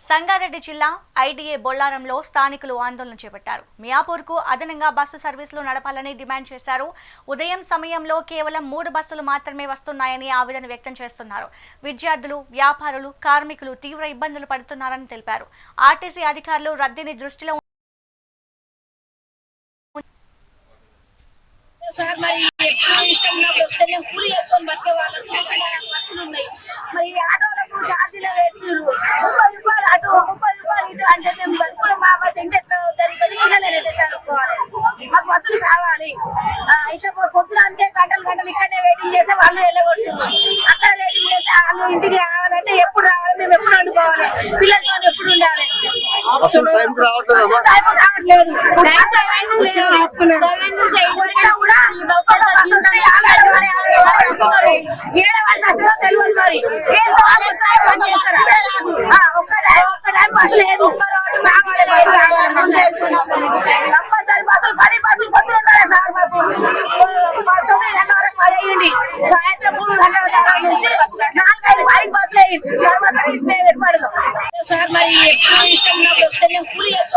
సంగారెడ్డి జిల్లా ఐడీఏ బొల్లారంలో స్థానికులు ఆందోళన చేపట్టారు. మియాపూర్కు అదనంగా బస్సు సర్వీసులు నడపాలని డిమాండ్ చేశారు. ఉదయం సమయంలో కేవలం మూడు బస్సులు మాత్రమే వస్తున్నాయని ఆవేదన వ్యక్తం చేస్తున్నారు. విద్యార్థులు వ్యాపారులు కార్మికులు తీవ్ర ఇబ్బందులు పడుతున్నారని తెలిపారు. ఆర్టీసీ అధికారులు రద్దీని దృష్టిలో సార్ మరి ఎక్కువ చేసుకొని బతికే వాళ్ళు ఉన్నాయి. మరి ఆటో బస్సులు కావాలి. ఇట్లా పొద్దున అంతే గంటలు గంటలు ఇక్కడనే వెయిటింగ్ చేస్తే వాళ్ళు వెళ్ళగొడుతుంది అక్కడ వెయిటింగ్ చేస్తే వాళ్ళు ఇంటికి రావాలంటే ఎప్పుడు రావాలి? మేము ఎప్పుడు వండుకోవాలి? పిల్లలతో ఎప్పుడు ఉండాలి? రావట్లేదు సెవెన్ నుంచి ఎయిట్ వచ్చినా కూడా. ఏడవ వయసు వస్తుందో తెలియదు మరి. ఒక్క టైం ఒక్క టైం బస్సు లేదు. ఒక్క రోడ్డు కావాలి బస్సు కావాలి. ముందు వెళ్తున్నాం. కంపల్సరీ బస్సులు పది బస్సులు పొద్దున ఉండాలి సార్ మాకు మా తొమ్మిది గంటల వరకు పని అయ్యింది సాయంత్రం మూడు గంటల తర్వాత నుంచి నాలుగైదు ఐదు బస్సులు అయ్యింది తర్వాత మేము ఏర్పడదు సార్ మరి ఎక్కువ ఇష్టం ఉన్నప్పుడు వస్తే మేము కూలి చేసుకొని